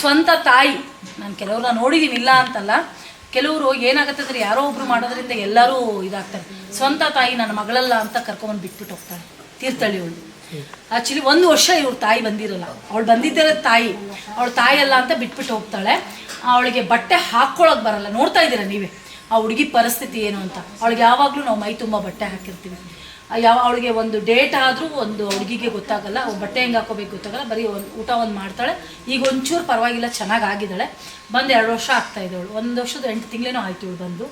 ಸ್ವಂತ ತಾಯಿ. ನಾನು ಕೆಲವ್ರನ್ನ ನೋಡಿದ್ದೀನಿ ಇಲ್ಲ ಅಂತಲ್ಲ. ಕೆಲವರು ಏನಾಗುತ್ತೆ ಅಂದ್ರೆ ಯಾರೋ ಒಬ್ರು ಮಾಡೋದ್ರಿಂದ ಎಲ್ಲರೂ ಇದಾಗ್ತಾರೆ. ಸ್ವಂತ ತಾಯಿ ನನ್ನ ಮಗಳಲ್ಲ ಅಂತ ಕರ್ಕೊಂಬಂದು ಬಿಟ್ಬಿಟ್ಟು ಹೋಗ್ತಾಳೆ. ತೀರ್ಥಳ್ಳಿ ಅವಳು. ಆಕ್ಚುಲಿ ಒಂದು ವರ್ಷ ಇವ್ರ ತಾಯಿ ಬಂದಿರಲ್ಲ. ಅವಳು ಬಂದಿದ್ದರೆ ತಾಯಿ. ಅವಳು ತಾಯಿ ಅಲ್ಲ ಅಂತ ಬಿಟ್ಬಿಟ್ಟು ಹೋಗ್ತಾಳೆ. ಅವಳಿಗೆ ಬಟ್ಟೆ ಹಾಕ್ಕೊಳಕ್ ಬರಲ್ಲ. ನೋಡ್ತಾ ಇದ್ದೀರಾ ನೀವೇ? ಆ ಹುಡುಗಿ ಪರಿಸ್ಥಿತಿ ಏನು ಅಂತ. ಅವಳಿಗೆ ಯಾವಾಗಲೂ ನಾವು ಮೈ ತುಂಬ ಬಟ್ಟೆ ಹಾಕಿರ್ತೀವಿ. ಯಾವ ಅವಳಿಗೆ ಒಂದು ಡೇಟ್ ಆದರೂ ಒಂದು ಹುಡುಗಿಗೆ ಗೊತ್ತಾಗಲ್ಲ ಬಟ್ಟೆ ಹೆಂಗೆ ಹಾಕೋಬೇಕು ಗೊತ್ತಾಗಲ್ಲ, ಬರೀ ಒಂದು ಊಟ ಒಂದು ಮಾಡ್ತಾಳೆ. ಈಗ ಒಂಚೂರು ಪರವಾಗಿಲ್ಲ, ಚೆನ್ನಾಗಿ ಆಗಿದ್ದಾಳೆ. ಬಂದು ಎರಡು ವರ್ಷ ಆಗ್ತಾ ಇದ್ದವಳು ಒಂದು ವರ್ಷದ ಎಂಟು ತಿಂಗಳೇನೋ ಆಯ್ತು ಇವಳು ಬಂದು.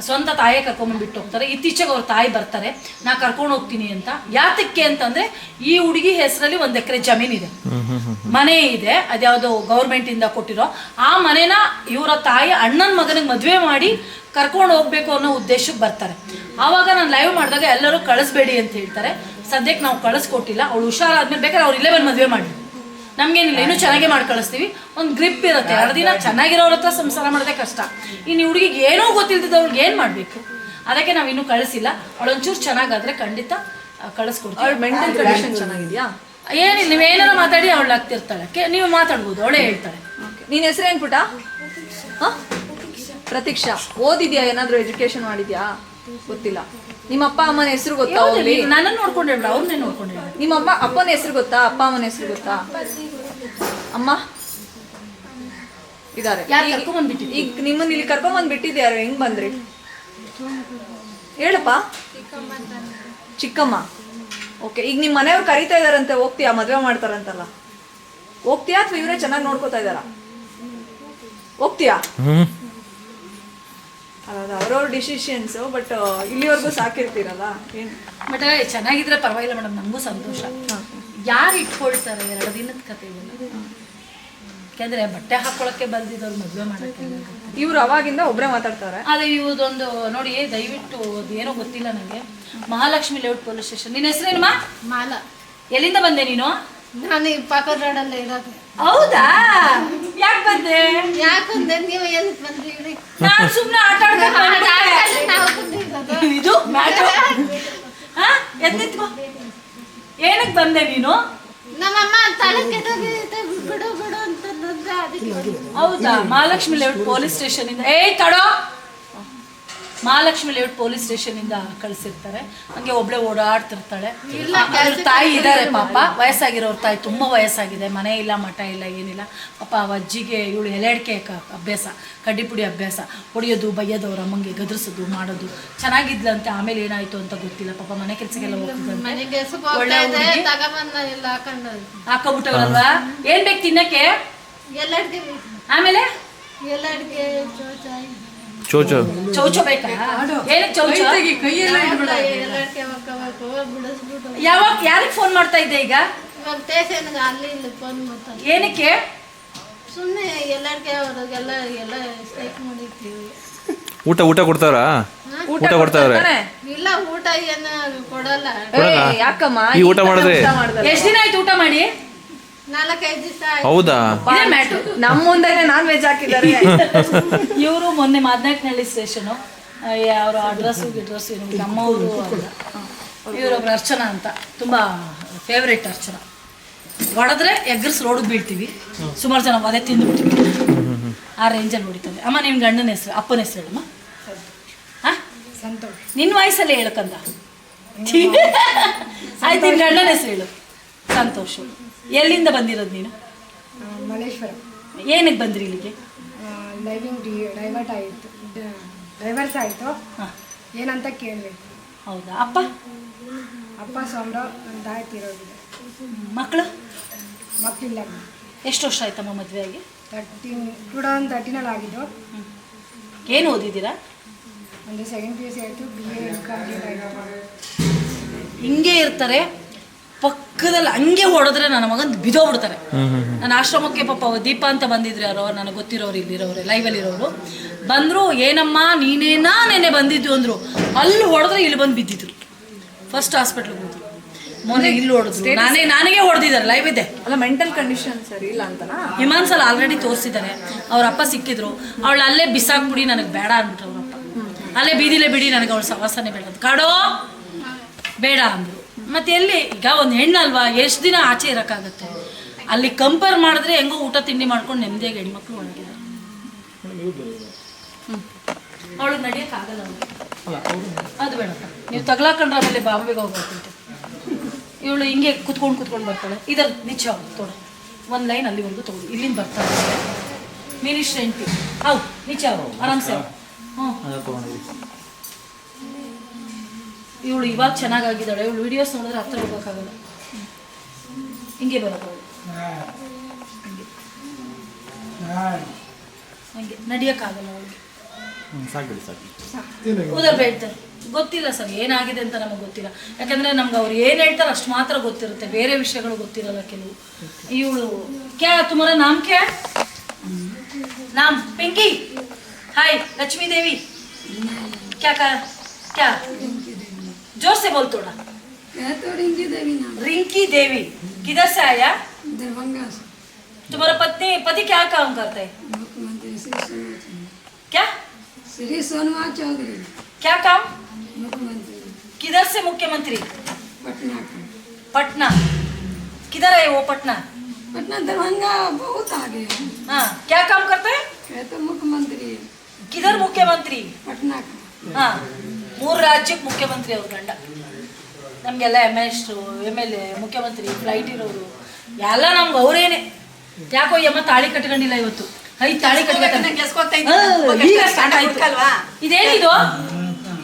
ಸ್ವಂತ ತಾಯೇ ಕರ್ಕೊಂಬಂದು ಬಿಟ್ಟು ಹೋಗ್ತಾರೆ. ಇತ್ತೀಚೆಗೆ ಅವ್ರ ತಾಯಿ ಬರ್ತಾರೆ. ನಾ ಕರ್ಕೊಂಡು ಹೋಗ್ತೀನಿ ಅಂತ. ಯಾತಕ್ಕೆ ಅಂತಂದ್ರೆ ಈ ಹುಡುಗಿ ಹೆಸರಲ್ಲಿ ಒಂದು ಎಕರೆ ಜಮೀನಿದೆ. ಮನೆ ಇದೆ. ಅದ್ಯಾವುದೋ ಗೌರ್ಮೆಂಟ್ ಇಂದ ಕೊಟ್ಟಿರೋ. ಆ ಮನೆನ ಇವರ ತಾಯಿ ಅಣ್ಣನ ಮಗನಿಗೆ ಮದುವೆ ಮಾಡಿ ಕರ್ಕೊಂಡು ಹೋಗ್ಬೇಕು ಅನ್ನೋ ಉದ್ದೇಶಕ್ಕೆ ಬರ್ತಾರೆ. ಆವಾಗ ನಾನು ಲೈವ್ ಮಾಡಿದಾಗ ಎಲ್ಲರೂ ಕಳಿಸ್ಬೇಡಿ ಅಂತ ಹೇಳ್ತಾರೆ. ಸದ್ಯಕ್ಕೆ ನಾವು ಕಳಿಸ್ಕೊಟ್ಟಿಲ್ಲ. ಅವಳು ಹುಷಾರಾದ್ಮೇಲೆ ಬೇಕಾದ್ರೆ ಅವ್ರು ಇಲ್ಲೇ ಬಂದು ಮದುವೆ ಮಾಡಿ ನಮ್ಗೇನಿಲ್ಲ ಇನ್ನೂ ಚೆನ್ನಾಗೇ ಮಾಡಿ ಕಳಿಸ್ತೀವಿ ಒಂದು ಗ್ರಿಪ್ ಇರುತ್ತೆ. ಎರಡು ದಿನ ಚೆನ್ನಾಗಿರೋರ ಹತ್ರ ಸಂಸಾರ ಮಾಡೋದೇ ಕಷ್ಟ. ಇನ್ನು ಹುಡುಗಿಗೆ ಏನೂ ಗೊತ್ತಿಲ್ದಿದ್ದವ್ಳಿಗೆ ಏನು ಮಾಡಬೇಕು? ಅದಕ್ಕೆ ನಾವು ಇನ್ನೂ ಕಳಿಸಿಲ್ಲ. ಅವಳೊಂಚೂರು ಚೆನ್ನಾಗಾದ್ರೆ ಖಂಡಿತ ಕಳಿಸ್ಕೊಡ್ತೀವಿ. ಅವಳ ಮೆಂಟಲ್ ಕಂಡೀಷನ್ ಚೆನ್ನಾಗಿದ್ಯಾ? ಏನಿಲ್ಲ ನೀವೇನಾರ ಮಾತಾಡಿ ಅವಳು ಆಗ್ತಿರ್ತಾಳೆ. ನೀವು ಮಾತಾಡ್ಬೋದು ಅವಳೇ ಹೇಳ್ತಾಳೆ. ನಿನ್ನ ಹೆಸರೇನ್ ಪುಟ? ಹ? ಪ್ರತೀಕ್ಷಾ. ಓದಿದ್ಯಾ? ಏನಾದರೂ ಎಜುಕೇಶನ್ ಮಾಡಿದ್ಯಾ? ಗೊತ್ತಿಲ್ಲ. ನಿಮ್ಮ ಅಪ್ಪ ಅಮ್ಮನ ಹೆಸರು ಗೊತ್ತಾ ಹೋಗ್ಲಿ ನನ್ನ ನೋಡ್ಕೊಂಡು ಹೇಳ ಅವ್ರನ್ನೇ ನೋಡ್ಕೊಂಡು ಹೇಳ ನಿಮ್ಮ ಅಮ್ಮ ಅಪ್ಪನ ಹೆಸರು ಗೊತ್ತಾ? ಅಪ್ಪ ಅಮ್ಮನ ಹೆಸರು ಗೊತ್ತಾ? ಅಮ್ಮ? ಇದಾರೆ ಈಗ ನಿಮ್ಮನ್ನ ಇಲ್ಲಿ ಕರ್ಕೊಂಡ್ ಬಂದ್ ಬಿಟ್ಟಿದ್ಯಾರು ಹೆಂಗ್ ಬಂದ್ರಿ? ಹೇಳಪ್ಪ. ಚಿಕ್ಕಮ್ಮ. ಓಕೆ ಈಗ ನಿಮ್ಮ ಮನೆಯವ್ರು ಕರಿತಾ ಇದಾರಂತೆ ಹೋಗ್ತೀಯಾ? ಮದ್ವೆ ಮಾಡ್ತಾರಂತಲ್ಲ. ಹೋಗ್ತೀಯಾ ಅಥವಾ ಇವರೇ ಚೆನ್ನಾಗಿ ನೋಡ್ಕೋತಾ ಇದಾರ ಹೋಗ್ತೀಯಾ? ಅದ ಅವ್ರವ್ರ ಡಿಸಿಷನ್ಸ್ ಬಟ್ ಇಲ್ಲಿವರೆಗೂ ಸಾಕಿರ್ತೀರಲ್ಲ ಏನು? ಬಟ್ ಚೆನ್ನಾಗಿದ್ರೆ ಪರವಾಗಿಲ್ಲ ಮೇಡಮ್ ನಮಗೂ ಸಂತೋಷ. ಯಾರು ಇಟ್ಕೊಳ್ತಾರೆ ಎರಡು ದಿನದ ಕತೆ ಯಾಕೆಂದ್ರೆ ಬಟ್ಟೆ ಹಾಕೊಳಕ್ಕೆ ಬಂದಿದ್ದವ್ರು ಮದುವೆ ಮಾಡಕ್ಕೆ ಇವ್ರು ಅವಾಗಿಂದ ಒಬ್ರೇ ಮಾತಾಡ್ತಾರೆ. ಅದೇ ಇವ್ರದೊಂದು ನೋಡಿ ದಯವಿಟ್ಟು ಏನೋ ಗೊತ್ತಿಲ್ಲ ನನಗೆ ಮಹಾಲಕ್ಷ್ಮಿ ಲೇಔಟ್ ಪೊಲೀಸ್ ಸ್ಟೇಷನ್ ನಿನ್ನ ಹೆಸರೇನಮ್ಮ ಮಾಲ. ಎಲ್ಲಿಂದ ಬಂದೆ ನೀನು? ನಾನು ಪಕ್ಕದ ರೋಡಲ್ಲೇ ಇರೋದು. ಹೌದಾ? ಯಾಕೆ ಬಂದೆ? ಯಾಕೆ ಬಂದೆ ನೀವು ಎಲ್ಲಿ ಬಂದ್ರಿ? ಇಲ್ಲಿ? ನಾನು ಸುಮ್ಮನೆ ಆಟ ಆಡ್ಕೊಂಡು ಇದು? ಮ್ಯಾಟರ್ ಹಾ? ಎದ್ದಿತ್ಕೋ ಏನಕ್ಕೆ ಬಂದೆ ನೀನು? ನಮ್ಮಮ್ಮ ತಲೆ ಕೆಟ್ಟೋಗಿದೆ ಬಿಡು ಬಿಡು ಅಂತ ಹೌದಾ? ಮಹಾಲಕ್ಷ್ಮಿ ಲೇಔಟ್ ಪೊಲೀಸ್ ಸ್ಟೇಷನ್ ಇಂದ ಏಯ್ ತಡೋ! ಮಹಾಲಕ್ಷ್ಮಿ ಲೇಔಟ್ ಪೊಲೀಸ್ ಸ್ಟೇಷನ್ ಇಂದ ಕಳಿಸಿರ್ತಾರೆ. ಹಂಗೆ ಒಬ್ಳೆ ಓಡಾಡ್ತಿರ್ತಾಳೆ. ಇಲ್ಲ ತಾಯಿ ಇದ್ದಾರೆ ಪಾಪ. ವಯಸ್ಸಾಗಿರೋರ್ ತಾಯಿ ತುಂಬಾ ವಯಸ್ಸಾಗಿದೆ. ಮನೆ ಇಲ್ಲ ಮಠ ಇಲ್ಲ ಏನಿಲ್ಲ. ಪಾಪ ಅವ ಅಜ್ಜಿಗೆ ಇವಳು ಎಲೆಡ್ಕೆ ಅಭ್ಯಾಸ ಕಡ್ಡಿ ಪುಡಿ ಅಭ್ಯಾಸ. ಹೊಡೆಯೋದು ಬೈಯೋದು ಅವ್ರ ಅಮ್ಮಂಗೆ ಗದರ್ಸೋದು ಮಾಡೋದು. ಚೆನ್ನಾಗಿದ್ಲಂತೆ ಆಮೇಲೆ ಏನಾಯ್ತು ಅಂತ ಗೊತ್ತಿಲ್ಲ. ಪಾಪ ಮನೆ ಕೆಲಸಕ್ಕೆಲ್ಲ ಹೋಗ್ತಿದ್ದಂತೆ ಹಾಕೋಬಿಟ್ಟವರಲ್ವಾ ಏನ್ ಬೇಕು ತಿನ್ನಕ್ಕೆ? ಆಮೇಲೆ? ಎಲ್ಲ ಅಡ್ಗೆ ಚೋಚ. ಚೌಚೋ ಬೇಕಾ? ಏನಕ್ಕೆ ಚೌಚ? ಯಾವಾಗ ಯಾರಿಗೆ ಫೋನ್ ಮಾಡ್ತಾ ಇದ್ದೆ ಈಗ? ಇವಾಗ ಅಲ್ಲಿ ಇಲ್ಲಿ ಫೋನ್ ಮಾಡ್ತಾರೆ ಏನಕ್ಕೆ? ಸುಮ್ಮನೆ ಎಲ್ಲರಿಗೆ ಅವ್ರಿಗೆಲ್ಲ ಎಲ್ಲ ಸ್ಟ್ರೈಕ್ ಮಾಡಿರ್ತೀವಿ ಊಟ ಊಟ ಕೊಡ್ತಾರಾ ಊಟ ಕೊಡ್ತಾವ್ರೆ? ಇಲ್ಲ ಊಟ ಏನು ಕೊಡಲ್ಲ. ಯಾಕಮ್ಮ? ಈ ಊಟ ಮಾಡಿದ್ರೆ? ಊಟ ಎಷ್ಟ್ ದಿನ ಆಯ್ತು ಊಟ ಮಾಡಿ? ಹೌದಾ? ಇದೇ ಮ್ಯಾಟು ನಮ್ಮ ಮುಂದೆ ನಾನ್ ವೆಜ್ ಹಾಕಿದ್ದಾರೆ. ಇವರು ಮೊನ್ನೆ ಮಾದನಾಯಕನಹಳ್ಳಿ ಸ್ಟೇಷನ್ ಅವರ ಅಡ್ರೆಸ್ಸು ಗಿಡ್ರೆಸ್ಸು ನಮ್ಮವರು ಇವರೊಬ್ರು ಅರ್ಚನಾ ಅಂತ. ತುಂಬಾ ಫೇವ್ರೇಟ್ ಅರ್ಚನಾ. ಹೊಡೆದ್ರೆ ಎಗ್ರಸ್ ರೋಡಿಗೆ ಬೀಳ್ತೀವಿ. ಸುಮಾರು ಜನ ಅದೇ ತಿಂದುಬಿಡ್ತೀವಿ ಆ ರೇಂಜಲ್ಲಿ ಹೊಡಿತಾರೆ ಅಮ್ಮ ನಿಮ್ಮ ಗಂಡನ ಹೆಸರು ಅಪ್ಪನ ಹೆಸರು ಹೇಳಮ್ಮ. ಹಾ? ಸಂತೋಷ್ ನಿನ್ನ ವಯಸ್ಸಲ್ಲಿ ಹೇಳಕ್ಕಂದ ಆಯ್ತು ನಿನ್ನ ಗಂಡನ ಹೆಸರು ಹೇಳು. ಸಂತೋಷ್ ಎಲ್ಲಿಂದ ಬಂದಿರೋದು ನೀನು? ಮಲ್ಲೇಶ್ವರ. ಏನಕ್ಕೆ ಬಂದ್ರಿ ಇಲ್ಲಿಗೆ? ಡೈವಿಂಗ್ ಡಿ ಡೈವರ್ಟ್ ಆಯಿತು. ಡೈವರ್ಸ್ ಆಯಿತು. ಹಾಂ. ಏನಂತ ಕೇಳಬೇಕು. ಹೌದಾ? ಅಪ್ಪ? ಅಪ್ಪ ಸೌಂಡ ತಾಯಿ ತೀರೋಗಿದೆ ಮಕ್ಕಳು? ಮಕ್ಕಳಿಲ್ಲ ಎಷ್ಟು ವರ್ಷ ಆಯ್ತಮ್ಮ ಮದುವೆ ಆಗಿ? ತರ್ಟೀನ್ ಟೂ ತೌಸಂಡ್ ತರ್ಟೀನಲ್ಲಿ ಆಗಿದ್ದು. ಏನು ಓದಿದ್ದೀರಾ? ಒಂದು ಸೆಕೆಂಡ್ ಪಿ ಯು ಸಿ ಆಯಿತು ಬಿ ಎ ಕಂಪ್ಲೀಟ್ ಆಯಿತು. ಹಿಂಗೆ ಇರ್ತಾರೆ. ಪಕ್ಕದಲ್ಲಿ ಹಂಗೆ ಹೊಡೆದ್ರೆ ನನ್ನ ಮಗನ್ ಬಿದೋಗ್ಬಿಡ್ತಾರೆ. ನನ್ನ ಆಶ್ರಮಕ್ಕೆ ಪಾಪ ದೀಪ ಅಂತ ಬಂದಿದ್ರು ಯಾರೋ ನನಗೆ ಗೊತ್ತಿರೋರು ಇಲ್ಲಿರೋರು ಲೈವಲ್ಲಿ ಇರೋರು. ಬಂದರು ಏನಮ್ಮ ನೀನೇನಾ ನೆನೆ ಬಂದಿದ್ದು? ಅಂದರು. ಅಲ್ಲಿ ಹೊಡೆದ್ರೆ ಇಲ್ಲಿ ಬಂದು ಬಿದ್ದಿದ್ರು. ಫಸ್ಟ್ ಹಾಸ್ಪಿಟ್ಲಿಗೆ ಹೋದ್ರು. ಮೊನ್ನೆ ಇಲ್ಲಿ ಹೊಡೆದ್ರು. ನಾನೇ ನನಗೆ ಹೊಡೆದಿದ್ದಾರೆ ಲೈವ್ ಇದೆ ಅಲ್ಲ ಮೆಂಟಲ್ ಕಂಡೀಷನ್ ಸರಿ ಇಲ್ಲ ಅಂತನಾ? ಹಿಮಾನ್ಸಲ್ ಆಲ್ರೆಡಿ ತೋರಿಸಿದ್ದಾರೆ ಅವ್ರ ಅಪ್ಪ ಸಿಕ್ಕಿದ್ರು. ಅವಳು ಅಲ್ಲೇ ಬಿಸಾಕ್ಬಿಡಿ ನನಗೆ ಬೇಡ ಅಂತ ಅವ್ರಪ್ಪ ಅಲ್ಲೇ ಬೀದಿಲೇ ಬಿಡಿ ನನಗೆ ಅವ್ಳ ಸವಾಸನೆ ಬೇಡ ಕಾಡೋ ಬೇಡ ಅಂದ್ರು. ಮತ್ತೆ ಎಲ್ಲಿ? ಈಗ ಒಂದು ಹೆಣ್ಣಲ್ವಾ ಎಷ್ಟು ದಿನ ಆಚೆ ಇರೋಕ್ಕಾಗತ್ತೆ? ಅಲ್ಲಿ ಕಂಪೇರ್ ಮಾಡಿದ್ರೆ ಹೆಂಗೋ ಊಟ ತಿಂಡಿ ಮಾಡ್ಕೊಂಡು ನೆಮ್ಮದಿಯಾಗಿ ಹೆಣ್ಮಕ್ಳು ಒಳಗಿದ್ದಾರೆ. ಅವಳಿಗೆ ನಡಿಯೋಕ್ಕಾಗಲ್ಲ ಅದು ಬೇಡಪ್ಪ ನೀವು ತಗ್ಲಾಕೊಂಡ್ರೆ ಆಮೇಲೆ ಬಾಂಬೆಗೆ ಹೋಗ್ಬೇಕಂತೆ ಇವಳು ಹಿಂಗೆ ಕುತ್ಕೊಂಡು ಕುತ್ಕೊಂಡು ಬರ್ತಾಳೆ. ಇದರ ನಿಜ ತೋಡ. ಒಂದು ಲೈನ್ ಅಲ್ಲಿ ಒಂದು ತಗೊಳ್ಳಿ ಇಲ್ಲಿಂದ ಬರ್ತಾಳೆ ಮಿನಿಸ್ಟ್ರ್ ಹೆಂಡ್ತಿ. ಹೌದು ಆರಾಮ್ ಆರಾಮ್ಸೆ ಹ್ಞೂ ಇವಳು ಇವಾಗ ಚೆನ್ನಾಗಾಗಿದ್ದಾಳೆ. ಇವಳು ವಿಡಿಯೋಸ್ ನೋಡಿದ್ರೆ ಹತ್ರ ಹೋಗೋಕ್ಕಾಗಲ್ಲ. ಹಿಂಗೆ ಬರೋದು ಹಂಗೆ. ನಡೆಯೋಕ್ಕಾಗಲ್ಲ ಅವಳಿಗೆ. ಹೇಳ್ತಾರೆ. ಗೊತ್ತಿಲ್ಲ ಸರ್ ಏನಾಗಿದೆ ಅಂತ ನಮಗೆ ಗೊತ್ತಿಲ್ಲ. ಯಾಕಂದ್ರೆ ನಮ್ಗೆ ಅವ್ರು ಏನು ಹೇಳ್ತಾರೆ ಅಷ್ಟು ಮಾತ್ರ ಗೊತ್ತಿರುತ್ತೆ. ಬೇರೆ ವಿಷಯಗಳು ಗೊತ್ತಿರಲ್ಲ ಕೆಲವು. ಇವಳು ಕ್ಯಾ ತುಮಾರ ನಾಮ್ ಕ್ಯಾ ನಾಮ್ ಪಿಂಕಿ? ಹಾಯ್ ಲಕ್ಷ್ಮೀ ದೇವಿ ಕ್ಯಾ ಕ್ಯಾ? ज़ोर से बोल थोड़ा मैं तो रिंकी देवी नाम रिंकी देवी। किधर से आया? दरभंगा से। तुम्हारा पत्नी पति क्या काम करता है? मुख्यमंत्री श्री सोनवा चौधरी। क्या? श्री सोनवा चौधरी। क्या काम? मुख्यमंत्री। किधर से मुख्यमंत्री? पटना का पटना। किधर है वो पटना? पटना दरभंगा बहुत आगे है। हाँ क्या काम करते है? तो मुख्यमंत्री किधर मुख्यमंत्री? पटना का। ಹಾ ಮೂರು ರಾಜ್ಯಕ್ಕೆ ಮುಖ್ಯಮಂತ್ರಿ ಅವ್ರ ಗಂಡ. ನಮಗೆಲ್ಲ ಎಂ ಎಸ್ಟ್ರು ಎಂ ಎಲ್ ಎ ಮುಖ್ಯಮಂತ್ರಿ ಫ್ಲೈಟ್ ಇರೋರು. ಎಲ್ಲ ನಮ್ಗೆ ಅವರೇನೆ. ಯಾಕೋ ಯಮ್ಮ ಅಮ್ಮ ತಾಳಿ ಕಟ್ಕೊಂಡಿಲ್ಲ ಇವತ್ತು. ಐದು ತಾಳಿ ಆಯ್ತು. ಇದೇನಿದು?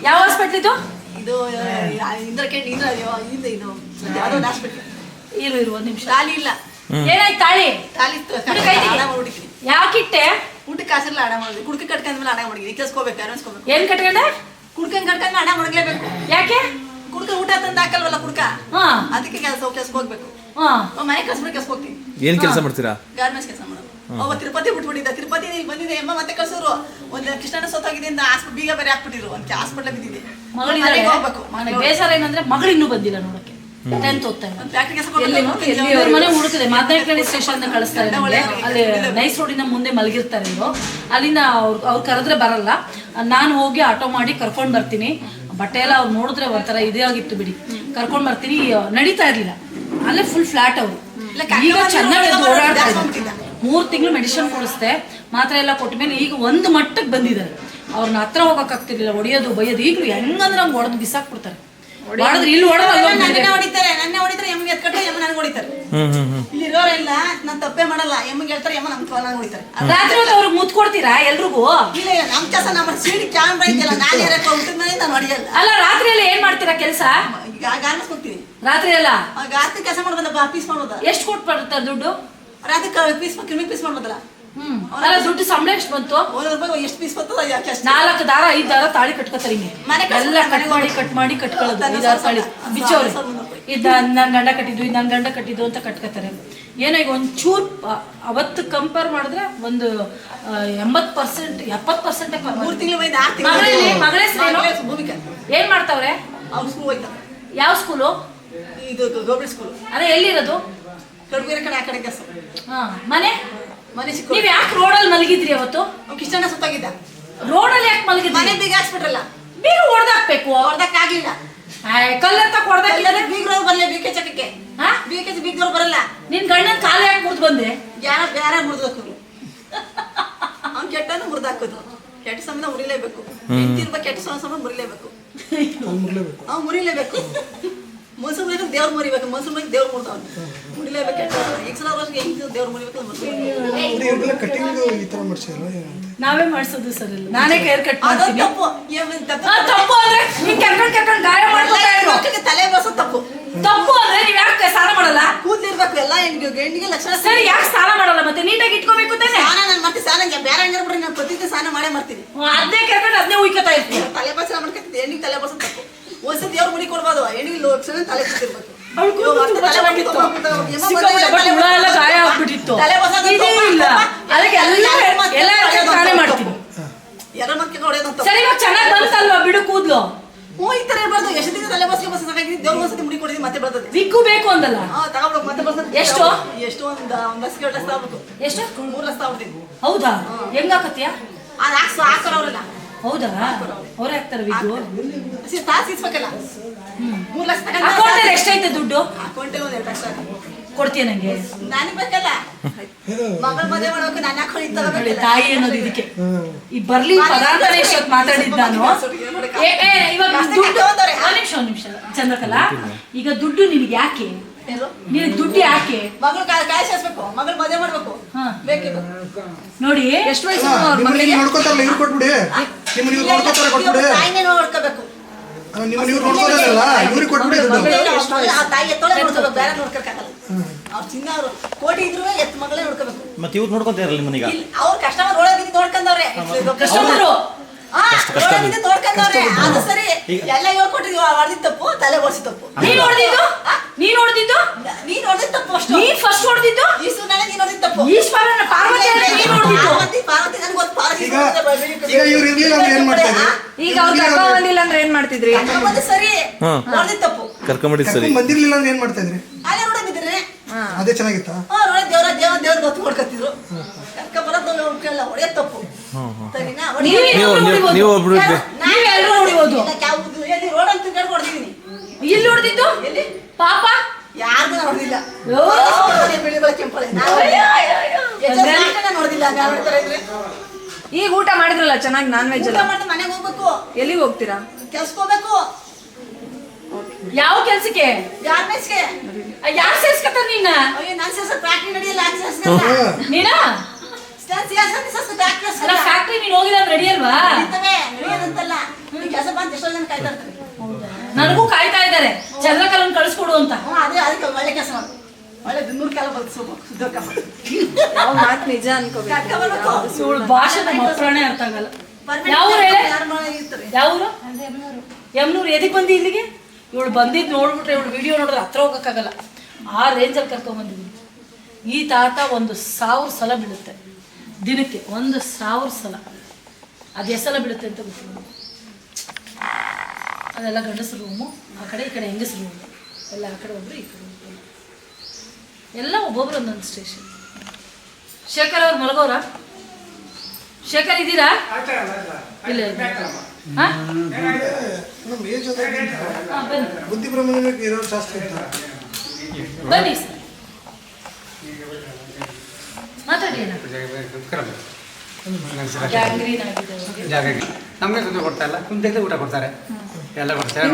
ಯಾವ ಹಾಸ್ಪಿಟ್ಲ್ ಇದು? ಇದು ಇಂದ್ರ ಕೆಂಡಿ ಇಂದ್ರ ಇದು. ಇದು ಯಾವುದೋ ಹಾಸ್ಪಿಟ್ಲ್ ಇರು ಇರು ಒಂದು ನಿಮಿಷ. ತಾಳಿ ಇಲ್ಲ. ಏನಾಯ್ತು ತಾಳಿ? ತಾಳಿ ಯಾಕಿಟ್ಟೆ? ಊಟಕ್ಕೆ ಕಾಸಿಲ್ಲ ಹಣ ಮಾಡಿದ್ವಿ. ಕುಡ್ಕ ಕಟ್ಕೊಂಡ್ಮೇಲೆ ಹಣ ಮಾಡಿದ್ವಿ. ಕೆಲ್ಸ್ಕೋಬೇಕು ಅನ್ಸ್ಕೋಬೇಕು ಏನ್ ಕಟ್ಕೊಂಡೆ? ಕುಡ್ಕಂಡ್ ಕಡ್ಕಂಗ್ ಹಣ ಒಣಗ್ಲೇಬೇಕು ಯಾಕೆ? ಕುಡ್ಕ ಊಟ ತಂದ ಹಾಕಲ್ವಲ್ಲ ಕುಡ್ಕ? ಹಾ. ಅದಕ್ಕೆ ಕೆಲಸ ಕೆಲ್ಸಕ್ಕೆ ಹೋಗ್ಬೇಕು. ಹಾ. ಮನೆ ಕಳ್ಸ್ಬಿಟ್ಟು ಕೆಲ್ಸಕ್ಕೆ ಹೋಗ್ತೀನಿ. ಏನು ಕೆಲಸ ಮಾಡ್ತೀರಾ? ಗಾರ್ಮೆಂಟ್ಸ್ ಕೆಲಸ ಮಾಡೋದು. ಅವ ತಿರುಪತಿ ಬಿಟ್ಬಿಟ್ಟಿದ್ದ. ತಿರುಪತಿ ಇಲ್ಲಿ ಬಂದಿದೆ ಅಮ್ಮ ಮತ್ತೆ ಕಳ್ಸೋರು. ಒಂದು ಕೃಷ್ಣನ ಸೋತಾಗಿದೆ ಅಂತ ಹಾಸ್ಪಿಟಲ್ ಬೀಗ ಬೇರೆ ಹಾಕ್ಬಿಟ್ಟಿದ್ರು. ಒಂದ್ ಹಾಸ್ಪಿಟಲ್ ಬಿದ್ದಿದೆ. ಮಗಳಿಗೆ ಹೋಗ್ಬೇಕು. ಬೇಸರ ಏನಂದ್ರೆ ಮಗಳಿನ್ನೂ ಇನ್ನೂ ಬಂದಿಲ್ಲ ನೋಡಕ್ಕೆ. ಟೆಂತ್ ಓದ್ತಾರೆ ಮನೆ ಹುಡುಕಿದೆ ಮಾದನಹಳ್ಳಿ ಸ್ಟೇಷನ್ ಕಳಿಸ್ತಾರೆ ಅಲ್ಲಿ ನೈಸ್ ರೋಡಿನ ಮುಂದೆ ಮಲಗಿರ್ತಾರೆ ಇವರು. ಅಲ್ಲಿಂದ ಅವ್ರು ಅವ್ರು ಕರೆದ್ರೆ ಬರಲ್ಲ. ನಾನು ಹೋಗಿ ಆಟೋ ಮಾಡಿ ಕರ್ಕೊಂಡು ಬರ್ತೀನಿ. ಬಟ್ಟೆ ಎಲ್ಲ ಅವ್ರು ನೋಡಿದ್ರೆ ಒಂಥರ ಇದೇ ಆಗಿತ್ತು ಬಿಡಿ. ಕರ್ಕೊಂಡು ಬರ್ತೀನಿ. ನಡೀತಾ ಇರ್ಲಿಲ್ಲ. ಅಲ್ಲೇ ಫುಲ್ ಫ್ಲಾಟ್ ಅವರು. ಈಗ ಚೆನ್ನಾಗಿ ಓಡಾಡ್ತಾ ಇದ್ದಾರೆ. ಮೂರು ತಿಂಗಳು ಮೆಡಿಸಿನ್ ಕೊಡಿಸ್ದೆ. ಮಾತ್ರ ಎಲ್ಲ ಕೊಟ್ಟ ಮೇಲೆ ಈಗ ಒಂದು ಮಟ್ಟಕ್ಕೆ ಬಂದಿದ್ದಾರೆ. ಅವ್ರನ್ನ ಹತ್ರ ಹೋಗೋಕ್ಕಾಗ್ತಿರ್ಲಿಲ್ಲ ಒಡೆಯೋದು ಬೈಯೋದು. ಈಗಲೂ ಹೆಂಗಂದ್ರೆ ಹಂಗೆ ಹೊಡೆದು ಬಿಸಾಕ್ಬಿಡ್ತಾರೆ. ಹೊಡೆದ್ರೆ ಇಲ್ಲಿ ಹೊಡೆದ್ರೆ ನನ್ನೇ. ಹೊಡಿತಾರೆ ನನ್ನೇ ಹೊಡಿತಾರೆ ಎಮ್ಮಿಗೆ ಎತ್ಕಟ್ಟೆ ಎಮ್ಮ ನನಗೆ ಹೊಡಿತಾರೆ. ಹ್ಞೂ ಹ್ಞೂ ಇಲ್ಲಿ ಇರೋರೆಲ್ಲ ನಾನು ತಪ್ಪೇ ಮಾಡಲ್ಲ ಎಮ್ಮಿಗೆ ಹೇಳ್ತಾರೆ ಎಮ್ಮ ನಮ್ ನನಗೆ ಹೊಡಿತಾರೆ ರಾತ್ರಿ ಹೊತ್ತು ಅವ್ರಿಗೆ ಕೊಡ್ತೀರಾ ಎಲ್ರಿಗೂ? ಇಲ್ಲ ನಮ್ಮ ನಮ್ ಕೆಲಸ ನಮ್ಮ ಸೀಡಿ ಕ್ಯಾಮ್ರಾ ಇದೆಯಲ್ಲ ನಾನು ಯಾರಕ್ಕೆ ಊಟದ ಮೇಲೆ ನಾನು ಹೊಡಿಯಲ್ಲ. ಅಲ್ಲ ರಾತ್ರಿ ಎಲ್ಲ ಏನ್ ಮಾಡ್ತೀರಾ ಕೆಲಸ? ಈಗ ಗಾರ್ಮೆಂಟ್ಸ್ ರಾತ್ರಿ ಎಲ್ಲ ರಾತ್ರಿ ಕೆಲಸ ಮಾಡ್ಬೋದಲ್ಲ ಪೀಸ್ ಮಾಡೋದ ಎಷ್ಟು ಕೊಟ್ಟು ದುಡ್ಡು? ರಾತ್ರಿ ಪೀಸ್ ಕ್ರಿಮಿ ಪೀಸ್ ಮಾಡ್ಬೋದಲ್ಲ. ಹ್ಮ್ ಅಲ್ಲ ದುಡ್ಡು ಸಂಬಳ ಎಷ್ಟು ಬಂತು? ಎಷ್ಟು ಪೀಸ್ ಬಂತು ನಾಲ್ಕು ದಾರ ಐದು ದಾರ ತಾಳಿ ಕಟ್ಕೋತಾರೆ ಹಿಂಗೆ. ಎಲ್ಲ ಕಟ್ ಮಾಡಿ ಕಟ್ ಮಾಡಿ ಕಟ್ಕೊಳ್ಳೋದು. ದಾರ ತಾಳಿ. ಬಿಚ್ಚೋರು. ಇದು ನನ್ನ ಗಂಡ ಕಟ್ಟಿದ್ದು ಇದು ನನ್ನ ಗಂಡ ಕಟ್ಟಿದ್ದು ಅಂತ ಕಟ್ಕೋತಾರೆ. ಏನೋ ಈಗ ಒಂಚೂರು ಅವತ್ತು ಕಂಪೇರ್ ಮಾಡಿದ್ರೆ ಒಂದು ಎಂಬತ್ತು ಪರ್ಸೆಂಟ್ ಎಪ್ಪತ್ತು ಪರ್ಸೆಂಟ್ ಮೂರು ತಿಂಗಳು ಮಗಳೇ ಭೂಮಿಕಾ. ಏನ್ ಮಾಡ್ತಾವ್ರೆ? ಅವ್ರು ಸ್ಕೂಲ್ ಹೋಯ್ತಾ. ಯಾವ ಸ್ಕೂಲು ಇದು ಗೌರ್ಮೆಂಟ್ ಸ್ಕೂಲ್ ಅದೇ ಎಲ್ಲಿರೋದು? ಕಡೆ ಆ ಕಡೆ ಕೆಲಸ. ಹಾ ಮನೆ? ಮನೆ ಸಿಕ್ಕ ನೀವ್ ಯಾಕೆ ರೋಡಲ್ಲಿ ಮಲಗಿದ್ರಿ ಅವತ್ತು? ಅವ್ನು ಕಿಷ್ಟಣ್ಣ ಸುತ್ತಾಗಿದ್ದ. ರೋಡಲ್ಲಿ ಯಾಕೆ ಮಲಗಿದ್ರಿ? ಮನೆ ಬೀಗ ಹಾಕ್ಸ್ಬಿಟ್ರಲ್ಲ ಬೀಗ ಹೊಡೆದಾಕ್ಬೇಕು. ಹೊಡ್ದಕ್ಕಾಗ್ಲಿಲ್ಲ ಕಲ್ಲಂತ ಹೊಡೆದಾಕಿಲ್ಲ ಬೀಗ್ರವ್ರು ಬರಲ್ಲ ಬೀಕೆ ಚಕಕ್ಕೆ. ಹಾ? ಬೀಕೆ ಬೀಗ್ರವ್ರು ಬರಲ್ಲ. ನಿನ್ ಗಂಡನ ಕಾಲ ಯಾಕೆ ಮುರಿದು ಬಂದೆ? ಯಾರ ಬೇರೆ ಮುರಿದು ಹಾಕೋದು? ಅವ್ನು ಕೆಟ್ಟನು ಮುರಿದು ಹಾಕೋದು. ಕೆಟ್ಟ ಸಮಯ ಮುರಿಲೇಬೇಕು. ಹೆಂಡತಿರ್ಬೇಕು ಕೆಟ್ಟ ಸಮಯ ಮುರಿಲೇಬೇಕು. ಅವ್ನು ಮುರಿಲೇಬೇಕು. ಮನ್ಸು ಮುರಿಬೇಕು ದೇವ್ರು ಮುರಿಬೇಕು. ಮನ್ಸು ಮುರಿಬೇಕು ದೇವ್ರು ಮುರಿದವನು ಮುರಿಲೇಬೇಕು ಕೆಟ್ಟ ಈಗ ಸಲ ಕಟಿಂಗ್ ಈ ತರ ಮಾಡ್ಸಿಲ್ಲ ನಾವೇ ಮಾಡ್ಸೋದು ಸರ್ ಇಲ್ಲ ನಾನೇ ಕೇರ್ ಕಟ್ ಮಾಡ್ತೀನಿ. ತಪ್ಪು. ತಪ್ಪು. ಆ, ತಪ್ಪು ಅಂದ್ರೆ ನೀನ್ ಕೆರ್ಕೊಂಡ್ ಕೆರ್ಕೊಂಡ್ ಗಾಯ ಮಾಡ್ಕೊತಾ ತಲೆ ಬರ್ಸೋದು ತಪ್ಪು. ತಪ್ಪು ಅಂದ್ರೆ ನೀವು ಯಾಕೆ ಸ್ನಾನ ಮಾಡಲ್ಲ? ಕೂದ್ಲಿರ್ಬೇಕು ಎಲ್ಲ ಹೆಣ್ಣಿಗೆ ಹೆಣ್ಣಿಗೆ ಲಕ್ಷಣ ಸರಿ ಯಾಕೆ ಸ್ನಾನ ಮಾಡಲ್ಲ ಮತ್ತೆ? ನೀಟಾಗಿ ಇಟ್ಕೋಬೇಕು ತಾನೆ. ಸ್ನಾನ ನಾನು ಮಾಡ್ತೀನಿ ಸ್ನಾನ ಬೇರೆ ಹಂಗಾರೆ ಬಿಡ್ರಿ ನಾನು ಪ್ರತಿದಿನ ಸ್ನಾನ ಮಾಡೇ ಮಾಡ್ತೀನಿ. ಅದನ್ನೇ ಕೆರ್ಕೊಂಡು ಅದನ್ನೇ ಉಯ್ಕೋತಾ ಇರ್ತೀನಿ. ತಲೆ ಬಸ್ಸ ಮಾಡ್ಕೊತಿದ್ದೆ. ಹೆಣ್ಣಿಗೆ ತಲೆ ಬಸ್ಸ ತಪ್ಪು. ಒಂದ್ಸತಿ ದೇವ್ರ ಮುಡಿ ಕೊಡ್ಬೋದು. ಹೆಣ್ಣಿಗೆ ಲಕ್ಷಣ ತಲೆ ಕೂತಿರ್ಬೇಕು ಅವ್ಳು ಕೂದಲು ತುಂಬಾ ಚೆನ್ನಾಗಿತ್ತು. ಸಿಕ್ಕಾಪಟ್ಟೆ ಹುಳ ಎಲ್ಲ ಗಾಯ ಆಗ್ಬಿಟ್ಟಿತ್ತು. ಇದೇ ಇಲ್ಲ. ಅದಕ್ಕೆ ಎಲ್ಲ ಮಾಡ್ತೀನಿ. ಸರಿ ಇವಾಗ ಚೆನ್ನಾಗಿ ಬಂತಲ್ವಾ? ಬಿಡು ಕೂದ್ಲು. ಹ್ಞೂ ಈ ಥರ ಇರ್ಬಾರ್ದು. ಎಷ್ಟು ದಿನ ತಲೆ ಬಸ್ಗೆ ಬಸ್ ಸಾಕಾಗಿ ದೇವ್ರ ಒಂದ್ಸತಿ ಮುಡಿ ಕೊಡಿದ್ವಿ ಮತ್ತೆ ಬರ್ತದೆ. ವಿಕ್ಕು ಬೇಕು ಅಂದಲ್ಲ? ಹಾ ಮತ್ತೆ ಬರ್ತದೆ. ಎಷ್ಟು? ಎಷ್ಟು ಒಂದು ಬಸ್ಗೆ ಎರಡು ಲಕ್ಷ ತಗೊಳ್ಬೇಕು ಎಷ್ಟು? ಮೂರು ಲಕ್ಷ ಹೌದಾ? ಹೆಂಗಾಕತ್ತೀಯ ಅದು ಹಾಕ್ಸು ಹಾಕೋರು ಅವರಲ್ಲ. ಹೌದಾ? ಅವರೇ. ಹಾಕ್ತಾರೆ ವಿಕ್ಕು? ತಾಸು ಇಸ್ಬೇಕಲ್ಲ. ಮೂರು ಲಕ್ಷ ಅಕೌಂಟಲ್ಲಿ ಎಷ್ಟೈತೆ ದುಡ್ಡು? ಅಕೌಂಟ್ ಒಂದ್ ಎರಡು ಲಕ್ಷ ಕೊಡ್ತೀಯ ನಂಗೆ? ನಾನು ಬೇಕಲ್ಲ. ಮಗಳ ಮದುವೆ ಮಾಡೋಕೆ ನಾನು ಯಾಕೆ ಹೊಳಿ ತಾಯಿ ಅನ್ನೋದು ಇದಕ್ಕೆ. ಈ ಬರ್ಲಿ ಪದಾರ್ಥನೇ ಇಷ್ಟೊತ್ತು ಮಾತಾಡಿದ್ ನಾನು. ಏ, ಏ, ಇವಾಗ ದುಡ್ಡು ಒಂದ್ ನಿಮಿಷ ಒಂದ್ ನಿಮಿಷ. ಚಂದ್ರಕಲಾ ಈಗ ದುಡ್ಡು ನಿನಗೆ ಯಾಕೆ? ನೀನ್ ನಿನಗೆ ದುಡ್ಡು ಯಾಕೆ? ಮಗಳು ಕಾಯಿ ಕಾಯಿ ಮಗಳ ಮದುವೆ ಮಾಡ್ಬೇಕು. ಹಾ. ಬೇಕು ನೋಡಿ ಎಷ್ಟು ವಯಸ್ಸು ಅವ್ರ ಮಗಳಿಗೆ? ನೀವು ನೋಡ್ಕೊತಾರಲ್ಲ ಇವ್ರು ಕೊಟ್ಬಿಡಿ. ನಿಮ್ಮನ್ನ ಇವ್ರು ನೋಡ್ಕೊತಾರೆ ಕೊಟ್ಬಿಡಿ. ತಾಯಿನೇ ನೋಡ್ಕೋಬೇಕು. ಆ, ನೀವು ಇವ್ರು ನೋಡ್ಕೊತಾರಲ್ಲ ಇವ್ರಿಗೆ ಕೊಟ್ಬಿಡಿ ತಾಯಿ ಎತ್ತೊಳೆ ನೋಡ್ಕೋಬೇಕು ಬೇರೆ ನೋಡ್ಕೊಳಕ್ಕಾಗಲ್ಲ. ಅವ್ರು ಚಿನ್ನ ಅವರು ಕೋಟಿ ಇದ್ರು ಎತ್ತು ಮಗಳೇ ನೋಡ್ಕೋಬೇಕು. ಮತ್ತೆ ಇವ್ರು ಅವ್ರು ಕಸ್ಟಮರ್ ಒಳಗಿದ್ದು ನೋಡ್ಕೊಂಡವ್ರೆ. ಕಸ್ಟಮರು ನೋಡ್ಕೊಂಡವ್ರೆ. ಅದು ಸರಿ. ಎಲ್ಲ ಹೇಳ್ಕೊಟ್ಟಿದ್ವಿ ಹೊಡೆದಿದ್ದು ತಪ್ಪು ತಲೆ ಓಡಿಸಿ ತಪ್ಪು. ನೀನ್ ಹೊಡೆದಿದ್ದು? ನೀನ್ ಹೊಡೆದಿದ್ದು? ನೀನ್ ಹೊಡೆದಿದ್ದು ತಪ್ಪು ಅಷ್ಟು. ನೀನ್ ಫಸ್ಟ್ ಹೊಡೆದಿದ್ದು? ಈ ಸುನಾಳೆ ನೀನ್ ಹೊಡೆದಿದ್ದು ತಪ್ಪು. ಪಾರ್ವತಿ ಪಾರ್ವತಿ ಪಾರ್ವತಿ ನನಗೆ ಗೊತ್ತು ಪಾರ್ವತಿ ಈಗ ಈಗ ಇವ್ರು ಇರ್ಲಿಲ್ಲ ಏನ್ ಮಾಡ್ತಾ ಈಗ ಅವ್ರು ಕರ್ಕೊಂಡ್ ಬಂದಿಲ್ಲ ಅಂದ್ರೆ ಏನ್ ಮಾಡ್ತಿದ್ರಿ? ಬಂದು ಸರಿ. ಹಾ. ತಪ್ಪು. ಕರ್ಕೊಂಬಿಡಿ ಸರಿ. ಕರ್ಕೊಂಡ್ ಬಂದಿರ್ಲಿಲ್ಲ ಅಂದ್ರೆ ಏನ್ ಮಾಡ್ತಾ ಇದ್ರಿ? ಅಲ್ಲೇ ನೋಡಿದ್ರೆ ಅದೇ ಚೆನ್ನಾಗಿತ್ತಾ? ನೋಡಿ ದೇವ್ರ ದೇವ ದೇವ್ರ ಗೊತ್ತು ಹೊಡ್ಕೊತಿದ್ರು ಕರ್ಕ ಬರೋದು ಹುಡ್ಕಲ್ಲ ಹೊಡೆಯೋದು ತಪ್ಪು. ಸರಿನಾ? ನೀವು ನೀವು ನೀವು ನೀವು ಒಬ್ರು ಇದ್ದೆ ನೀವ್ ಎಲ್ರೂ ಹೊಡಿಬೋದು. ಯಾವ್ದು ಎಲ್ಲಿ ರೋಡ್ ಅಂತ ತಿರ್ಗಾಡ್ ಇಲ್ಲಿ ಎಲ್ಲಿ ಪಾಪ? ಯಾರ್ದು ನಾನು ಹೊಡೆದಿಲ್ಲ. ಓ. ನಾನು ನೋಡಿಲ್ಲ ನಾನು ನೋಡ್ತಾರೆ ಇದ್ರೆ ಈಗ ಊಟ ಮಾಡಿದ್ರಲ್ಲ ಚೆನ್ನಾಗಿ ನಾನ್ ವೆಜ್ ಊಟ ಎಲ್ಲ? ಮಾಡಿ ಮನೆಗೆ ಹೋಗ್ಬೇಕು. ಎಲ್ಲಿಗೆ ಹೋಗ್ತೀರಾ? ಕೆಲ್ಸಕ್ಕೆ ಹೋಗ್ಬೇಕು ಯಾವ ಕೆಲ್ಸಕ್ಕೆ? ಯಾರ ಮೆಸ್ಗೆ ಯಾರು ಸೇರ್ಸ್ಕತ್ತಾರ ನೀನ? ಅಯ್ಯೋ ನಾನು ಸೇರ್ಸ ಫ್ಯಾಕ್ಟ್ರಿ ನಡೆಯಲ್ಲ ಯಾಕೆ ಸೇರ್ಸ್ಕಲ್ಲ ನೀನ ಫ್ಯಾಕ್ಟ್ರಿ ನೀನ್ ಹೋಗಿಲ್ಲ ರೆಡಿ ಅಲ್ವಾ? ನಡೆಯೋದಂತಲ್ಲ. ಕೆಲಸ ಬಂದು ಎಷ್ಟೋ ಜನ ಕಾಯ್ತಾ ಇರ್ತಾರೆ ನನಗೂ ಕಾಯ್ತಾ ಇದ್ದಾರೆ. ಚಂದ್ರಕಲನ್ ಕಳಿಸ್ಕೊಡು ಅಂತ. ಅದೇ ಅದಕ್ಕೆ ಒಳ್ಳೆ ಕೆಲಸ ಮಾಡು. ಒಳ್ಳೆ ನೂರು ಕಾಲ ಬಂದು ಸುಮ್ಮ ಸುದ್ದಕ್ಕಮ್ಮ ಯಾವ ಮಾತು ನಿಜ ಅನ್ಕೋಬೇಕು. ಇವಳು ಭಾಷೆ ನಮ್ಮ ಅರ್ಥ ಆಗಲ್ಲ. ಯಮ್ನೂರು. ಎದಕ್ ಬಂದಿ ಇಲ್ಲಿಗೆ? ಇವಳು ಬಂದಿದ್ದು ನೋಡ್ಬಿಟ್ರೆ ಇವಳು ವಿಡಿಯೋ ನೋಡಿದ್ರೆ ಹತ್ರ ಹೋಗಕ್ಕಾಗಲ್ಲ ಆ ರೇಂಜಲ್ಲಿ ಕರ್ಕೊಂಬಂದಿದ್ದೀನಿ ಈ ತಾತ ಒಂದು ಸಾವಿರ ಸಲ ಬೀಳುತ್ತೆ. ದಿನಕ್ಕೆ ಒಂದು ಸಾವಿರ ಸಲ. ಅದು ಎಸಲ ಸಲ ಬೀಳುತ್ತೆ ಅಂತ ಗೊತ್ತಿಲ್ಲ ಅದೆಲ್ಲ ಗಂಡಸರು ರೂಮು ಆ ಕಡೆ ಈ ಕಡೆ ಹೆಂಗಸರು ರೂಮು ಎಲ್ಲ ಆ ಕಡೆ ಒಬ್ಬರು ಈ ಕಡೆ ಒಬ್ರು. ಎಲ್ಲ ಒಬ್ಬೊಬ್ರು ಒಂದೊಂದು ಸ್ಟೇಷನ್ ಶೇಖರ್ ಅವ್ರು ಮಲಗೋರ? ಶೇಖರ್ ಇದ್ದೀರಾ ಇಲ್ಲ ಬುದ್ಧಿ ಬನ್ನಿ ಮಾತಾಡಿ. ಜಾಗಕ್ಕೆ. ನಮಗೆ ಕೊಡ್ತಾ ಇಲ್ಲ. ಊಟ ಕೊಡ್ತಾರೆ. ಎಲ್ಲ ಕೊಡ್ತಾರೆ.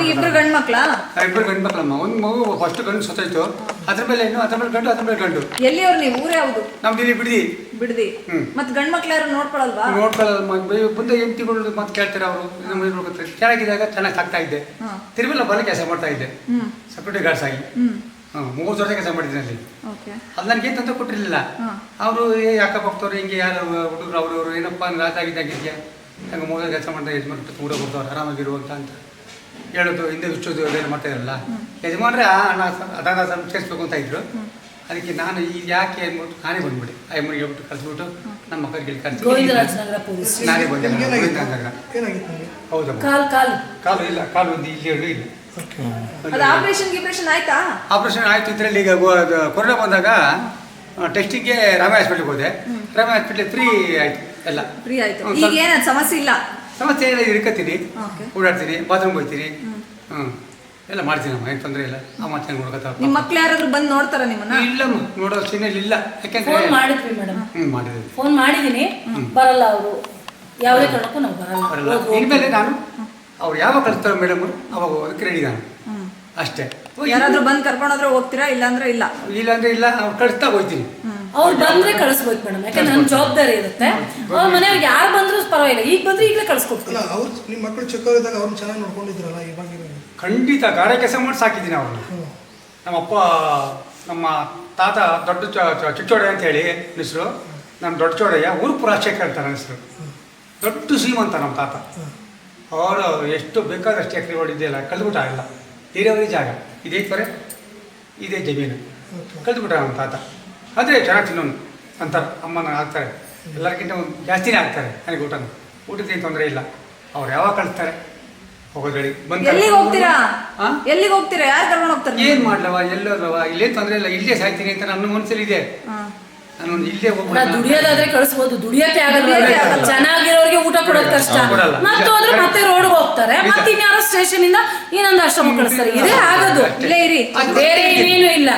ಇಬ್ಬರು ಗಂಡು ಮಕ್ಕಳಮ್ಮ ಒಂದು ಮಗು ಫಸ್ಟ್ ಗಂಡು ಸತ್ತೋಯ್ತು. ಅದ್ರ ಮೇಲೆ ಇನ್ನು ಅದ್ರ ಮೇಲೆ ಗಂಡು ಅದ್ರ ಮೇಲೆ ಗಂಡು. ಎಲ್ಲಿಯವ್ರು ನೀವು? ಊರೇ ಹೌದು ನಮ್ದು ಇಲ್ಲಿ ಬಿಡ್ದಿ. ಬಿಡದಿ. ಹ್ಮ್. ಮತ್ ಗಂಡ್ ಮಕ್ಳು ಯಾರು ನೋಡ್ಕೊಳಲ್ವಾ? ನೋಡ್ಕೊಳ್ಳೋದು ಮ- ಮುಂದೆ ಹೆಂಡತಿಗಳು ಮತ್ತೆ ಕೇಳ್ತಾರೆ ಅವರು. ನಮ್ಮ ಮನೆ ನೋಡ್ಕೊತಾರೆ ಚೆನ್ನಾಗಿದ್ದಾಗ ಚೆನ್ನಾಗಿ ಸಾಕ್ತಾ ಇದ್ದೆ. ಹಾ. ತಿರುಮಲ ಬಲ ಕೆಲಸ ಮಾಡ್ತಾ ಇದ್ದೆ. ಹ್ಮ್. ಸೆಕ್ಯೂರಿಟಿ ಗಾರ್ಡ್ಸ್ ಆಗಿ. ಹ್ಮ್. ಹ್ಮ್, ಮೂರು ವರ್ಷ ಕೆಲಸ ಮಾಡಿದ್ದೀನಿ ಅಲ್ಲಿ. ಓಕೆ. ಅದು ನನಗೆ ತಂದು ಕೊಟ್ಟಿರಲಿಲ್ಲ. ಹಾ. ಅವರು ಅಕ್ಕಪಕ್ಕದವ್ರು ಹಿಂಗೆ? ಯಾರು ಹುಡುಗರು ಅವರು ಏನಪ್ಪಾ? ಏನಪ್ಪ ರಾತ್ ಆಗಿದ್ದಾಗಿದ್ಯಾ ಹಂಗೆ ಮೂರು ಕೆಲಸ ಮಾಡ್ತಾ ಯಜಮಾನ್ ಕೂಡ ಬರ್ತವ್ರು ಆರಾಮಾಗಿರುವಂತ ಅಂತ. ಹೇಳೋದು ಹಿಂದೆ ಇಷ್ಟು ಅದೇನು ಮಾಡ್ತಾ ಇರಲ್ಲ ಯಜಮಾನ್ರೆ ಆ ಹಣ ಸ- ಅದನ್ನ ಸಂಸ್ಕರಿಸ್ಬೇಕು ಅಂತ ಇದ್ರು. ಅದಕ್ಕೆ ನಾನು ಈ ಯಾಕೆ ಅಂದ್ಬಿಟ್ಟು ನಾನೇ ಬಂದ್ಬಿಡಿ ಐ ಎಮ್ಮನಿಗೆ ಹೇಳ್ಬಿಟ್ಟು ಕಳಿಸ್ಬಿಟ್ಟು ನಮ್ಮ ಮಕ್ಕಳಿಗೆ ಕಳಿಸಿ ಗೋವಿಂದರಾಜ್ ನಗರ ಪೊಲೀಸ್ ನಾನೇ ಬಂದೆ ಹೌದಮ್ಮ ಕಾಲ್ ಕಾಲ್. ಕಾಲು ಇಲ್ಲ ಕಾಲು ಒಂದು ಇಲ್ಲಿ ಎರಡು ಇಲ್ಲ. ಅದು ಆಪರೇಷನ್ ಗಿಪರೇಷನ್ ಆಯ್ತಾ? ಆಪರೇಷನ್ ಆಯ್ತು ಇದರಲ್ಲಿ ಈಗ ಕೊರೋನಾ ಬಂದಾಗ ಟೆಸ್ಟಿಂಗ್ಗೆ ರಾಮ ಹಾಸ್ಪಿಟ್ಲಿಗೆ ಹೋದೆ. ರಾಮ ಹಾಸ್ಪಿಟ್ಲಿಗೆ ಫ್ರೀ ಆಯ್ತು ಎಲ್ಲ. ಫ್ರೀ ಆಯ್ತು. ಈಗ ಸಮಸ್ಯೆ ಇಲ್ಲ. ಸಮಸ್ಯೆ ಎಲ್ಲ ಇರ್ಕತ್ತೀನಿ ಓಡಾಡ್ತೀರಿ ಓಡಾಡ್ತೀನಿ ಬಾತ್ರೂಮ್ ಹೋಗ್ತೀನಿ. ಹ್ಞೂ ಎಲ್ಲ ಮಾಡ್ತೀನಮ್ಮ ಏನು ತೊಂದರೆ ಇಲ್ಲ. ಅಮ್ಮ ಚೆನ್ನಾಗಿ ನೋಡ್ಕೊತಾವ ನಿಮ್ಮ ಮಕ್ಳು ಯಾರಾದ್ರೂ ಬಂದು ನೋಡ್ತಾರ ನಿಮ್ಮನ್ನ? ಇಲ್ಲಮ್ಮ ನೋಡೋ ಸೀನಲ್ಲಿ ಇಲ್ಲ. ಯಾಕೆಂದ್ರೆ ಫೋನ್ ಮಾಡಿದ್ವಿ ಮೇಡಮ್. ಹ್ಞೂ ಮಾಡಿದ್ದೀನಿ ಫೋನ್ ಮಾಡಿದ್ದೀನಿ ಬರಲ್ಲ ಅವರು. ಯಾವುದೇ ಕಾರಣಕ್ಕೂ ನಾವು ಬರಲ್ಲ. ಬರಲ್ಲ. ಇನ್ಮೇಲೆ ನಾನು ಅವ್ರು ಯಾವಾಗ ಕಳಿಸ್ತಾರೆ ಮೇಡಮ್ ಅವಾಗ ಅದಕ್ಕೆ ರೆಡಿ ನಾನು ಅಷ್ಟೇ. ಯಾರಾದ್ರೂ ಬಂದ್ ಕರ್ಕೊಂಡೋದ್ರೆ ಹೋಗ್ತೀರಾ ಇಲ್ಲಾಂದ್ರೆ ಇಲ್ಲ? ಇಲ್ಲಾಂದ್ರೆ ಇಲ್ಲ ಅವ್ರು ಕಳಿಸ್ತಾ ಹೋಗ್ತೀನಿ. ಅವ್ರು ಬಂದ್ರೆ ಕಳಿಸ್ಬೇಕು ಮೇಡಮ್. ಯಾಕಂದ್ರೆ ನನ್ನ ಜವಾಬ್ದಾರಿ ಇರುತ್ತೆ. ಅವ್ರ ಮನೆಯವ್ರಿಗೆ ಯಾರು ಬಂದ್ರು ಪರವಾಗಿಲ್ಲ. ಈಗ ಬಂದ್ರೆ ಈಗಲೇ ಕಳಿಸ್ಕೊಡ್ತೀನಿ ಅವ್ರು ನಿಮ್ಮ ಮಕ್ಕಳು ಚಿಕ್ಕವರಿದ್ದಾಗ ಅವ್ರನ್ನ ಚೆನ್ನಾಗಿ ನೋಡ್ಕೊಂಡಿದ್ರಲ್ಲ ಇವಾಗ ಖಂಡಿತ ಗಾರೆ ಕೆಲಸ ಮಾಡಿ ಸಾಕಿದ್ದೀನಿ ಅವ್ರನ್ನ ನಮ್ಮ ಅಪ್ಪ ನಮ್ಮ ತಾತ ದೊಡ್ಡ ಚ- ಚ- ಅಂತ ಹೇಳಿ ಹೆಸರು. ನಮ್ಮ ದೊಡ್ಡ ಚೋಡಯ್ಯ ಊರು ರಾಜಶೇಖರ್ ಅಂತ ನನ್ನ ಹೆಸರು. ದೊಡ್ಡ ಶ್ರೀಮಂತ ನಮ್ಮ ತಾತ. ಅವರು ಎಷ್ಟು ಬೇಕಾದಷ್ಟು ಎಕರೆ ಹೊಡಿದ್ದಿಲ್ಲ ಕಳೆದ್ಬಿಟ್ಟ ಆಗಿಲ್ಲ ನೀರಾವರಿ ಜಾಗ. ಇದೇ ತ್ವರೆ ಇದೇ ಜಮೀನು. ಕಳೆದ್ಬಿಟ್ಟ ನಮ್ಮ ತಾತ. ಆದರೆ ಚೆನ್ನಾಗಿ ತಿನ್ನೋನು ಅಂತ ಅಮ್ಮನ ಹಾಕ್ತಾರೆ ಎಲ್ಲರಿಗಿಂತ ಒಂದು ಜಾಸ್ತಿನೇ ಹಾಕ್ತಾರೆ ನನಗೆ ಊಟನ. ಊಟದ ತೊಂದರೆ ಇಲ್ಲ. ಅವ್ರು ಯಾವಾಗ ಕಳಿಸ್ತಾರೆ? ಹೋಗೋದೇ ಬಂದು ಎಲ್ಲಿಗೆ ಹೋಗ್ತೀರಾ? ಹಾ? ಎಲ್ಲಿಗೆ ಹೋಗ್ತೀರಾ? ಯಾರು ಕರ್ಕೊಂಡು ಹೋಗ್ತಾರೆ ಏನು ಮಾಡ್ಲವ? ಎಲ್ಲೋದವ ಇಲ್ಲೇ ತೊಂದರೆ ಇಲ್ಲ. ಇಲ್ಲೇ ಸಾಯ್ತೀನಿ ಅಂತ ನನ್ನ ಮನಸ್ಸಲ್ಲಿ ಇದೆ. ನಾನು ಇಲ್ಲೇ ಹೋಗ್ಬೋದು ದುಡಿಯೋದಾದ್ರೆ ಕಳಿಸ್ಬೋದು. ದುಡಿಯೋಕೆ ಆಗಲ್ಲ. ಊಟ ಕೊಡೋದು ಕಷ್ಟ. ಮತ್ತೆ ಹೋದ್ರೆ ಮತ್ತೆ ರೋಡ್ ಹೋಗ್ತಾರೆ ಮತ್ತೆ ಇನ್ಯಾರೋ ಸ್ಟೇಷನ್ ಇಂದ ಇನ್ನೊಂದು ಆಶ್ರಮ ಕಳಿಸ್ತಾರೆ. ಇದೇ ಆಗೋದು. ಇಲ್ಲೇ ಇರಿ. ಬೇರೆ ಏನೇನು ಇಲ್ಲ.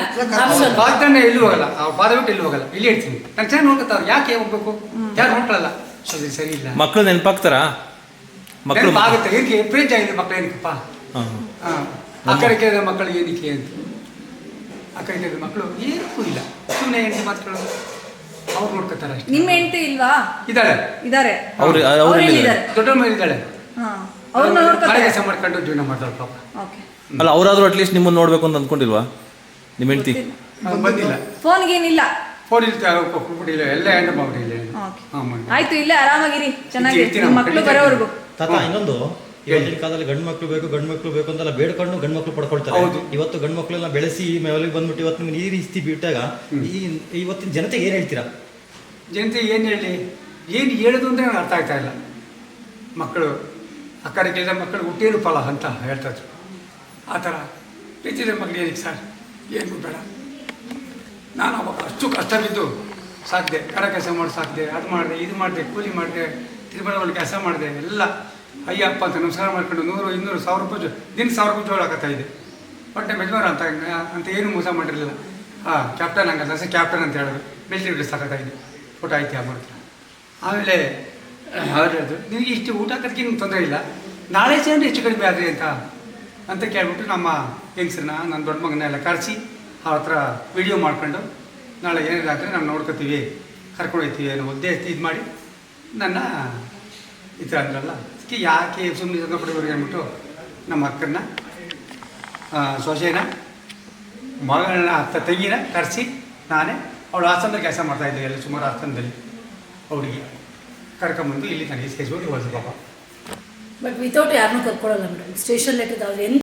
ಪಾದನೆ ಎಲ್ಲೂ ಹೋಗಲ್ಲ. ಆ ಪಾದ ಬಿಟ್ಟು ಎಲ್ಲೂ ಹೋಗಲ್ಲ. ಇಲ್ಲಿ ಇರ್ತೀನಿ. ನಾನು ಚೆನ್ನಾಗಿ ನೋಡ್ಕೊತಾವ್ರು ಯಾಕೆ ಹೋಗ್ಬೇಕು? ಯಾರು ನೋಡ್ಕೊಳ್ಳಲ್ಲ ಸರಿ ಸರಿ ಇಲ್ಲ. ಮಕ್ಕಳು ನೆನಪಾಗ್ತಾರ? ಮಕ್ಕಳು ಆಗುತ್ತೆ. ಏನಕ್ಕೆ ಪ್ರೇಜ್ ಆಗಿದೆ ಮಕ್ಳು ಏನಕ್ಕಪ್ಪ? ಹಾಂ. ಹಾಂ. ಆ ಕಡೆ ಕೇಳಿದ ಮಕ್ಕಳು ಏನಕ್ಕೆ ಅಂತ. ಆ ಕಡೆ ಕೇಳಿದ ಮಕ್ಕಳು ಏನಕ್ಕೂ ಇಲ್ಲ. ಸುಮ್ಮನೆ ಹೆಂಡತಿ ಮಾತುಗಳು. ಅವ್ರು ನೋಡ್ಕೋತಾರೆ ಅಷ್ಟೇ. ನಿಮ್ಮ ಹೆಂಡತಿ ಇಲ್ವಾ? ಇದ್ದಾರೆ ಇದ್ದಾರೆ ಅವ್ರು ಅವ್ರು ದೊಡ್ಡ ಮೇಲೆ ಇದ್ದಾಳೆ ಹಾ ಅವ್ರನ್ನ ಮನೆ ನೋಡ್ಕೊತಾರೆ. ಕೆಲಸ ಮಾಡ್ಕೊಂಡು ಜೀವನ ಮಾಡ್ತಾಳೆ ಪಾಪ. ಓಕೆ ಅಲ್ಲ ಅವರಾದ್ರೂ ಅಟ್ಲೀಸ್ಟ್ ನಿಮ್ಮನ್ನ ನೋಡ್ಬೇಕು ಅಂತ ಅಂದ್ಕೊಂಡಿಲ್ವಾ ನಿಮ್ಮ ಹೆಂಡತಿ? ಅವ್ನು ಬಂದಿಲ್ಲ. ಫೋನ್ಗೇನಿಲ್ಲ. ಫೋನ್ ಇರ್ತಾರೆ ಕೊಟ್ಬಿಟ್ಟಿಲ್ಲ ಎಲ್ಲ ಹೆಂಡ ಮಾಡ್ಬಿಟ್ಟಿಲ್ಲ. ಓಕೆ ಹಾಂ ಮಾಡಿ. ಆಯ್ತು ಇಲ್ಲೇ ಆರಾಮಾಗಿರಿ. ಚೆನ್ನಾಗಿ ಇರ್ತೀನಿ, ನಿಮ್ಮ ಮಕ್ಕಳು ಬರೋವರೆಗೂ. ತಾತ ಇನ್ನೊಂದು? ಇವತ್ತಿನ ಕಾಲದಲ್ಲಿ ಗಂಡು ಮಕ್ಕಳು ಬೇಕು ಗಂಡು ಮಕ್ಕಳು ಬೇಕು ಅಂತೆಲ್ಲ ಬೇಡ್ಕೊಂಡು ಗಂಡು ಮಕ್ಕಳು ಪಡ್ಕೊಳ್ತಾರೆ ಇವತ್ತು ಗಂಡು ಮಕ್ಕಳೆಲ್ಲ ಬೆಳೆಸಿ ಮೇಲಿಗೆ ಬಂದ್ಬಿಟ್ಟು ಇವತ್ತು ನಿಮ್ಗೆ ಈ ರೀತಿ ಬಿಟ್ಟಾಗ ಈ ಇವತ್ತಿನ ಜನತೆ ಏನು ಹೇಳ್ತೀರಾ? ಜನತೆ ಏನು ಹೇಳಿ? ಏನು ಹೇಳೋದು ಅಂದರೆ ನನಗೆ ಅರ್ಥ ಆಗ್ತಾ ಇಲ್ಲ. ಮಕ್ಕಳು ಆ ಕೇಳಿದ ಮಕ್ಕಳು ಹುಟ್ಟೇನು ಫಲ ಅಂತ ಹೇಳ್ತಾ ಇದ್ರು. ಆ ಥರ. ಪ್ರೀತಿದ ಮಗಳು ಏನಕ್ಕೆ ಸರ್? ಏನು ಬೇಡ. ನಾನು ಅವಾಗ ಅಷ್ಟು ಕಷ್ಟ ಬಿದ್ದು ಸಾಕಿದೆ. ಕರ ಕೆಲಸ ಮಾಡಿ ಸಾಕಿದೆ ಅದು ಮಾಡಿದೆ ಇದು ಮಾಡಿದೆ ಕೂಲಿ ಮಾಡಿದೆ ತಿರುಮಲ ಕೆಲಸ ಮಾಡಿದೆ ಎಲ್ಲ. ಅಯ್ಯಪ್ಪ ಅಂತ ನಮಸ್ಕಾರ ಮಾಡ್ಕೊಂಡು ನೂರು, ಇನ್ನೂರು ಸಾವಿರ ರೂಪಾಯಿ ದಿನ ಸಾವಿರ ರೂಪಾಯಿ ಜೋಳ ಹಾಕತ್ತಾ ಇದೆ ಬಟ್ ಅಂತ ಅಂತ ಏನು ಮೋಸ ಮಾಡಿರಲಿಲ್ಲ. ಹಾಂ ಕ್ಯಾಪ್ಟನ್ ಹಂಗಲ್ಲ ಸರ್ ಕ್ಯಾಪ್ಟನ್ ಅಂತ ಹೇಳಿದ್ರು. ಮಿಲ್ಟ್ರಿ ಬಿಡಿಸ್ ಇದೆ ಊಟ ಐತಿ ಆ ಮಾಡ್ತಾರೆ? ಆಮೇಲೆ ಹೇಳಿದ್ರು, ನಿನಗೆ ಇಷ್ಟು ಊಟ ಹಾಕೋದಕ್ಕೆ ನಿಮ್ಗೆ ತೊಂದರೆ ಇಲ್ಲ. ನಾಳೆ ಜನರು ಹೆಚ್ಚು ಕಡಿಮೆ ಆದರೆ ಅಂತ ಅಂತ ಕೇಳಿಬಿಟ್ಟು ನಮ್ಮ ಹೆಂಗಸ್ರನ್ನ ನನ್ನ ದೊಡ್ಡ ಮಗನ ಎಲ್ಲ ಕರೆಸಿ ಅವ್ರ ಹತ್ರ ವಿಡಿಯೋ ಮಾಡ್ಕೊಂಡು, ನಾಳೆ ಏನಿಲ್ಲ ಅಂದರೆ ನಾವು ನೋಡ್ಕೋತೀವಿ, ಕರ್ಕೊಂಡು ಹೋಗ್ತೀವಿ ಅನ್ನೋ ಉದ್ದೇಶ ಇದು ಮಾಡಿ ನನ್ನ ಈ ಥರ ಅಂದ್ರಲ್ಲ? ಅದಕ್ಕೆ ಯಾಕೆ ಸುಮ್ಮನೆ ಸಂಗ ಪಡೆಯೋರಿಗೆ ಅಂದ್ಬಿಟ್ಟು ನಮ್ಮ ಅಕ್ಕನ ಸೊಸೆನ ಮಗನ ಅತ್ತ ತಂಗಿನ ಕರೆಸಿ ನಾನೇ ಅವಳು ಹಾಸನದಲ್ಲಿ ಕೆಲಸ ಮಾಡ್ತಾಯಿದ್ದೆ ಎಲ್ಲ ಸುಮಾರು ಹಾಸನದಲ್ಲಿ ಅವಳಿಗೆ ಕರ್ಕೊಂಬಂದು ಇಲ್ಲಿ ನನಗೆ ಸೇರಿಸ್ಕೊಂಡು ಹೋದ್ರು ಪಾಪ ಬಟ್ ವಿತೌಟ್ ಯಾರನ್ನೂ ಕರ್ಕೊಳಲ್ಲ ಮೇಡಮ್ ಸ್ಟೇಷನ್ ಲೆಟರ್ ಅವ್ರು